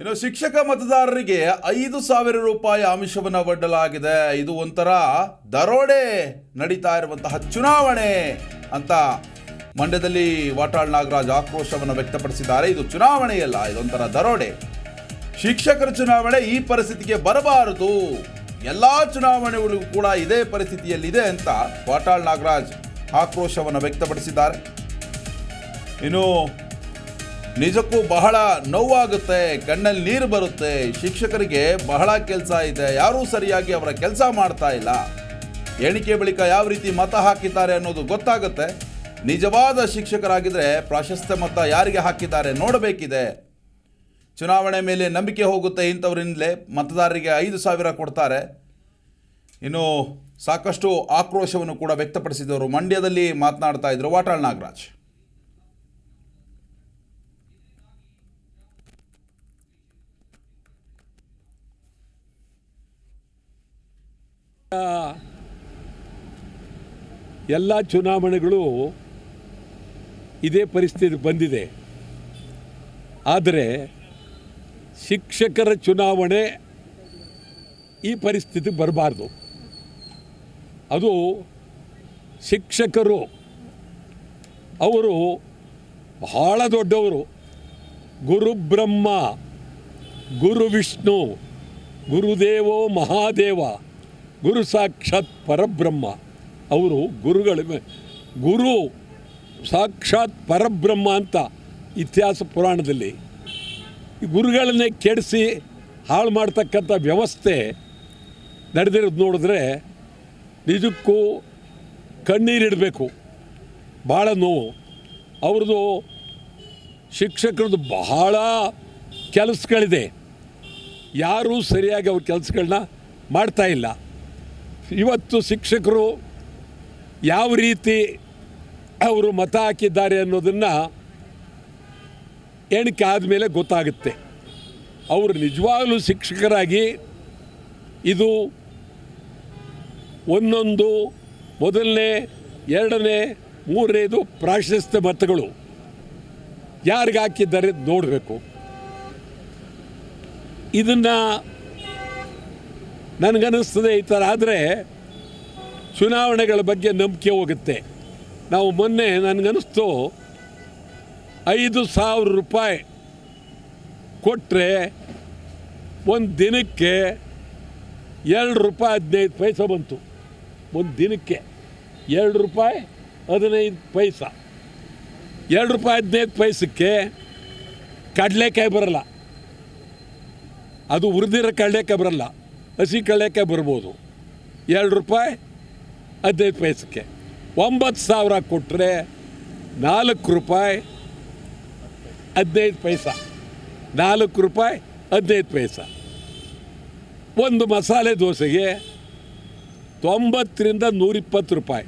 ಇನ್ನು ಶಿಕ್ಷಕ ಮತದಾರರಿಗೆ ಐದು ಸಾವಿರ ರೂಪಾಯಿ ಆಮಿಷವನ್ನು ಒಡ್ಡಲಾಗಿದೆ. ಇದು ಒಂಥರ ದರೋಡೆ ನಡೀತಾ ಇರುವಂತಹ ಚುನಾವಣೆ ಅಂತ ಮಂಡ್ಯದಲ್ಲಿ ವಾಟಾಳ್ ನಾಗರಾಜ್ ಆಕ್ರೋಶವನ್ನು ವ್ಯಕ್ತಪಡಿಸಿದ್ದಾರೆ. ಇದು ಚುನಾವಣೆಯಲ್ಲ, ಇದೊಂಥರ ದರೋಡೆ. ಶಿಕ್ಷಕರ ಚುನಾವಣೆ ಈ ಪರಿಸ್ಥಿತಿಗೆ ಬರಬಾರದು. ಎಲ್ಲ ಚುನಾವಣೆಗಳಿಗೂ ಕೂಡ ಇದೇ ಪರಿಸ್ಥಿತಿಯಲ್ಲಿದೆ ಅಂತ ವಾಟಾಳ್ ನಾಗರಾಜ್ ಆಕ್ರೋಶವನ್ನು ವ್ಯಕ್ತಪಡಿಸಿದ್ದಾರೆ. ಇನ್ನು ನಿಜಕ್ಕೂ ಬಹಳ ನೋವಾಗುತ್ತೆ, ಕಣ್ಣಲ್ಲಿ ನೀರು ಬರುತ್ತೆ, ಶಿಕ್ಷಕರಿಗೆ ಬಹಳ ಕೆಲಸ ಇದೆ, ಯಾರೂ ಸರಿಯಾಗಿ ಅವರ ಕೆಲಸ ಮಾಡ್ತಾ ಇಲ್ಲ. ಎಣಿಕೆ ಬಳಿಕ ಯಾವ ರೀತಿ ಮತ ಹಾಕಿದ್ದಾರೆ ಅನ್ನೋದು ಗೊತ್ತಾಗುತ್ತೆ. ನಿಜವಾದ ಶಿಕ್ಷಕರಾಗಿದ್ದರೆ ಪ್ರಾಶಸ್ತ್ಯ ಮತ ಯಾರಿಗೆ ಹಾಕಿದ್ದಾರೆ ನೋಡಬೇಕಿದೆ. ಚುನಾವಣೆ ಮೇಲೆ ನಂಬಿಕೆ ಹೋಗುತ್ತೆ ಇಂಥವರಿಂದಲೇ ಮತದಾರರಿಗೆ ಐದು ಸಾವಿರ ಕೊಡ್ತಾರೆ. ಇನ್ನು ಸಾಕಷ್ಟು ಆಕ್ರೋಶವನ್ನು ಕೂಡ ವ್ಯಕ್ತಪಡಿಸಿದವರು ಮಂಡ್ಯದಲ್ಲಿ ಮಾತನಾಡ್ತಾ ಇದ್ರು ವಾಟಾಳ್ ನಾಗರಾಜ್. ಎಲ್ಲ ಚುನಾವಣೆಗಳು ಇದೇ ಪರಿಸ್ಥಿತಿ ಬಂದಿದೆ. ಆದರೆ ಶಿಕ್ಷಕರ ಚುನಾವಣೆ ಈ ಪರಿಸ್ಥಿತಿ ಬರಬಾರ್ದು. ಅದು ಶಿಕ್ಷಕರು, ಅವರು ಬಹಳ ದೊಡ್ಡವರು. ಗುರುಬ್ರಹ್ಮ ಗುರು ವಿಷ್ಣು, ಗುರುದೇವೋ ಮಹಾದೇವ. ಗುರು ಸಾಕ್ಷಾತ್ ಪರಬ್ರಹ್ಮ. ಅವರು ಗುರುಗಳ ಗುರು ಸಾಕ್ಷಾತ್ ಪರಬ್ರಹ್ಮ ಅಂತ ಇತಿಹಾಸ ಪುರಾಣದಲ್ಲಿ ಗುರುಗಳನ್ನೇ ಕೆಡಿಸಿ ಹಾಳು ಮಾಡ್ತಕ್ಕಂಥ ವ್ಯವಸ್ಥೆ ನಡೆದಿರೋದು ನೋಡಿದ್ರೆ ನಿಜಕ್ಕೂ ಕಣ್ಣೀರಿಡಬೇಕು ಭಾಳ ನೋವು. ಅವ್ರದ್ದು ಶಿಕ್ಷಕರದ್ದು ಬಹಳ ಕೆಲಸಗಳಿದೆ. ಯಾರೂ ಸರಿಯಾಗಿ ಅವ್ರ ಕೆಲಸಗಳನ್ನ ಮಾಡ್ತಾ ಇಲ್ಲ. ಇವತ್ತು ಶಿಕ್ಷಕರು ಯಾವ ರೀತಿ ಅವರು ಮತ ಹಾಕಿದ್ದಾರೆ ಅನ್ನೋದನ್ನು ಎಣಿಕೆ ಆದಮೇಲೆ ಗೊತ್ತಾಗುತ್ತೆ. ಅವರು ನಿಜವಾಗಲೂ ಶಿಕ್ಷಕರಾಗಿ ಇದು ಒಂದೊಂದು, ಮೊದಲನೇ, ಎರಡನೇ, ಮೂರನೇದು ಪ್ರಾಶಸ್ತ್ಯ ಮತಗಳು ಯಾರಿಗೆ ಹಾಕಿದ್ದಾರೆ ನೋಡಬೇಕು. ಇದನ್ನು ನನಗನ್ನಿಸ್ತದೆ ಈ ಥರ ಆದರೆ ಚುನಾವಣೆಗಳ ಬಗ್ಗೆ ನಂಬಿಕೆ ಹೋಗುತ್ತೆ. ನಾವು ಮೊನ್ನೆ ನನಗನ್ನಿಸ್ತು ಐದು ಸಾವಿರ ರೂಪಾಯಿ ಕೊಟ್ಟರೆ ಒಂದು ದಿನಕ್ಕೆ ಎರಡು ರೂಪಾಯಿ ಹದಿನೈದು ಪೈಸೆ ಬಂತು. ಒಂದು ದಿನಕ್ಕೆ ಎರಡು ರೂಪಾಯಿ ಹದಿನೈದು ಪೈಸ. ಎರಡು ರೂಪಾಯಿ ಹದಿನೈದು ಪೈಸಕ್ಕೆ ಕಡಲೆಕಾಯಿ ಬರಲ್ಲ. ಅದು ಉರಿದಿರೋ ಕಡಲೆಕಾಯಿ ಬರಲ್ಲ. ಹಸಿ ಕಳೆಯಕ್ಕೆ ಬರ್ಬೋದು. ಎರಡು ರೂಪಾಯಿ ಹದಿನೈದು ಪೈಸಕ್ಕೆ ಒಂಬತ್ತು ಸಾವಿರ ಕೊಟ್ಟರೆ ನಾಲ್ಕು ರೂಪಾಯಿ, ಹದಿನೈದು ಪೈಸ. ನಾಲ್ಕು ರೂಪಾಯಿ, ಹದಿನೈದು ಪೈಸ. ಒಂದು ಮಸಾಲೆ ದೋಸೆಗೆ ತೊಂಬತ್ತರಿಂದ ನೂರಿಪ್ಪತ್ತು ರೂಪಾಯಿ.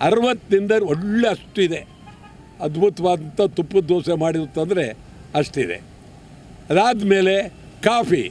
ಅರವತ್ತರಿಂದ ಒಳ್ಳೆ ಅಷ್ಟಿದೆ ಅದ್ಭುತವಾದಂಥ ತುಪ್ಪದ ದೋಸೆ ಮಾಡಿರುತ್ತಂದರೆ ಅಷ್ಟಿದೆ. ಅದಾದಮೇಲೆ ಕಾಫಿ.